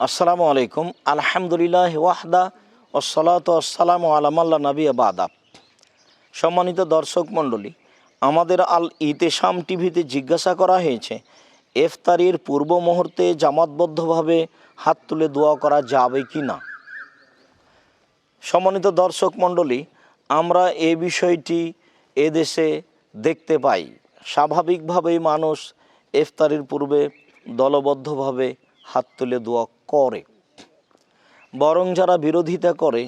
আসসালামু আলাইকুম। আলহামদুলিল্লাহ ওয়াহদা ওসলাত আসসালাম আলামাল্লা নবী বাদা। সম্মানিত দর্শক মণ্ডলী, আমাদের আল ইতেশাম টিভিতে জিজ্ঞাসা করা হয়েছে এফতারির পূর্ব মুহূর্তে জামাতবদ্ধভাবে হাত তুলে দোয়া করা যাবে কি না? সম্মানিত দর্শক মণ্ডলী, আমরা এ বিষয়টি এদেশে দেখতে পাই। স্বাভাবিকভাবেই মানুষ ইফতারির পূর্বে দলবদ্ধভাবে হাত তুলে দোয়া করে। বরং যারা বিরোধিতা করে,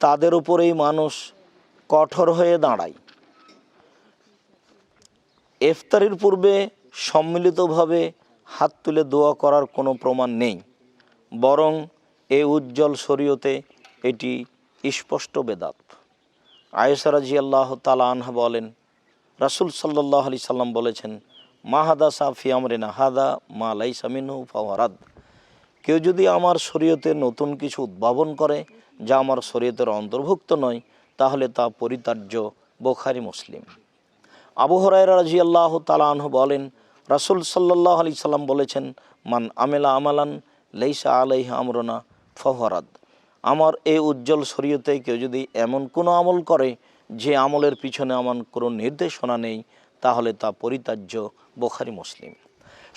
তাদের উপরেই মানুষ কঠোর হয়ে দাঁড়ায়। ইফতারির পূর্বে সম্মিলিতভাবে হাত তুলে দোয়া করার কোনো প্রমাণ নেই। বরং এ উজ্জ্বল শরীয়তে এটি স্পষ্ট বেদাত। আয়েসারাজি আল্লাহ তালা আনহা বলেন, রাসুল সাল্লাহ আলি সাল্লাম বলেছেন মাহাদা সাফি আমরেনা হাদা, মা লাই সামিনু ফাওয়ারাদ কেউ যদি আমার শরীয়তে নতুন কিছু উদ্ভাবন করে, যা আমার শরীয়তের অন্তর্ভুক্ত নয়, তাহলে তা পরিতার্য বোখারি মুসলিম। আবু হরাইরা রাজি আল্লাহ তালাহ বলেন, রাসুল সাল্লাহ আলি সাল্লাম বলেছেন, মান আমেলা আমালান লেইসা আলাইহ আমরনা ফহরাদ আমার এই উজ্জ্বল শরীয়তে কেউ যদি এমন কোনো আমল করে, যে আমলের পিছনে আমার কোনো নির্দেশনা নেই তাহলে তা পরিতার্য বোখারি মুসলিম।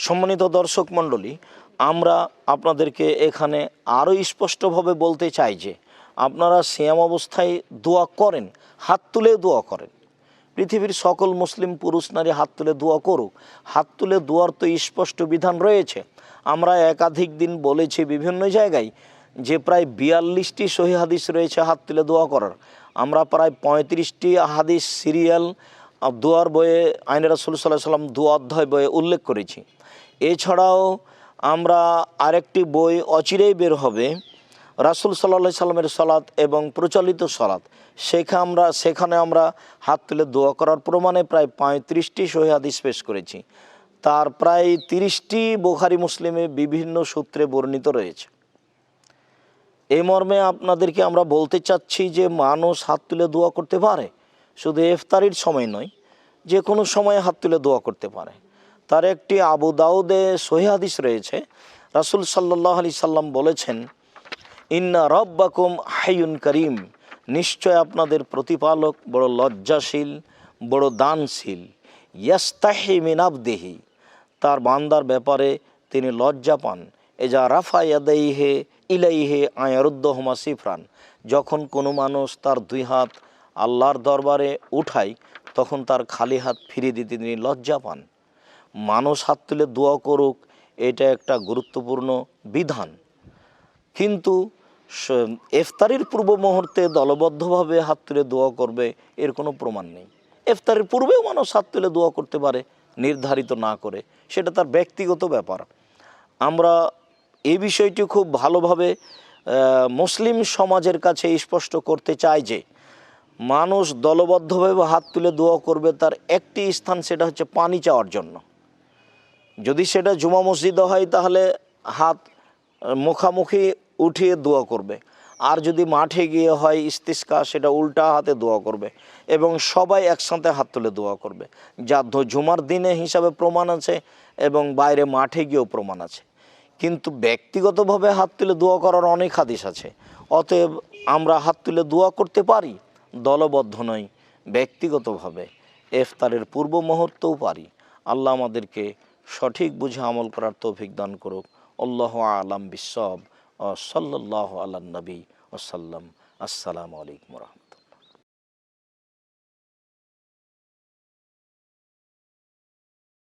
সম্মানিত দর্শক মণ্ডলী, আমরা আপনাদেরকে এখানে আরও স্পষ্টভাবে বলতে চাই যে, আপনারা সিয়াম অবস্থায় দোয়া করেন, হাত তুলে দোয়া করেন। পৃথিবীর সকল মুসলিম পুরুষ নারী হাত তুলে দোয়া করুক। হাত তুলে দোয়ার তো স্পষ্ট বিধান রয়েছে। আমরা একাধিক দিন বলেছি বিভিন্ন জায়গায় যে প্রায় বিয়াল্লিশটি সহি হাদিস রয়েছে হাত তুলে দোয়া করার। আমরা প্রায় পঁয়ত্রিশটি হাদিস, সিরিয়াল দোয়ার বইয়ে আইন রাসুল সাল্লাহ সাল্লাম দোয়া অধ্যায় বইয়ে উল্লেখ করেছি। এছাড়াও আমরা আরেকটি বই অচিরেই বের হবে, রাসুল সাল্লাহ সাল্লামের সলাৎ এবং প্রচলিত সলাৎ সেখানে আমরা সেখানে আমরা হাত তুলে দোয়া করার প্রমাণে প্রায় পঁয়ত্রিশটি সহি হাদিস পেশ করেছি। তার প্রায় তিরিশটি বোখারি, মুসলিমে বিভিন্ন সূত্রে বর্ণিত রয়েছে। এই মর্মে আপনাদেরকে আমরা বলতে চাচ্ছি যে মানুষ হাত তুলে দোয়া করতে পারে, শুধু ইফতারির সময় নয় যে কোনো সময়ে হাত তুলে দোয়া করতে পারে। তার একটি আবু দাউদে সহিহাদিস রয়েছে। রাসুল সাল্লাহ আলি সাল্লাম বলেছেন, ইন্না রব্বাকুম হাইউন করিম। নিশ্চয় আপনাদের প্রতিপালক বড় লজ্জাশীল, বড় দানশীল। ইয়াস্তাহি মিনাবদেহি তার বান্দার ব্যাপারে তিনি লজ্জা পান। এজা রাফা ইয়াদাইহে ইলাইহে আয়ারুদ্দহমা সিফরান। যখন কোনো মানুষ তার দুই হাত আল্লাহর দরবারে উঠাই, তখন তার খালি হাত ফিরিয়ে দিতে তিনি লজ্জা পান। মানুষ হাত তুলে দোয়া করুক, এটা একটা গুরুত্বপূর্ণ বিধান। কিন্তু ইফতারির পূর্ব মুহূর্তে দলবদ্ধভাবে হাত তুলে দোয়া করবে, এর কোনো প্রমাণ নেই। ইফতারের পূর্বেও মানুষ হাত তুলে দোয়া করতে পারে, নির্ধারিত না করে। সেটা তার ব্যক্তিগত ব্যাপার। আমরা এই বিষয়টি খুব ভালোভাবে মুসলিম সমাজের কাছে স্পষ্ট করতে চাই যে মানুষ দলবদ্ধভাবে হাত তুলে দোয়া করবে, তার একটি স্থান সেটা হচ্ছে পানি চাওয়ার জন্য। যদি সেটা জুমা মসজিদে হয়, তাহলে হাত মুখামুখি উঠিয়ে দোয়া করবে। আর যদি মাঠে গিয়ে হয় ইস্তিস্কা, সেটা উল্টা হাতে দোয়া করবে এবং সবাই একসাথে হাত তুলে দোয়া করবে। যা জুমার দিনে হিসাবে প্রমাণ আছে এবং বাইরে মাঠে গিয়েও প্রমাণ আছে। কিন্তু ব্যক্তিগতভাবে হাত তুলে দোয়া করার অনেক হাদিস আছে। অতএব আমরা হাত তুলে দোয়া করতে পারি? দলবদ্ধ নই, ব্যক্তিগতভাবে ইফতারের পূর্ব মুহূর্তেও পারি। আল্লাহ আমাদেরকে সঠিক বুঝে আমল করার তৌফিক দান করুক। আল্লাহ আলাম বিশ্বব ও সাল্লাহ আল্লাহ নবী ওসাল্লাম আসসালামু আলাইকুম রহমতুল্লাহ।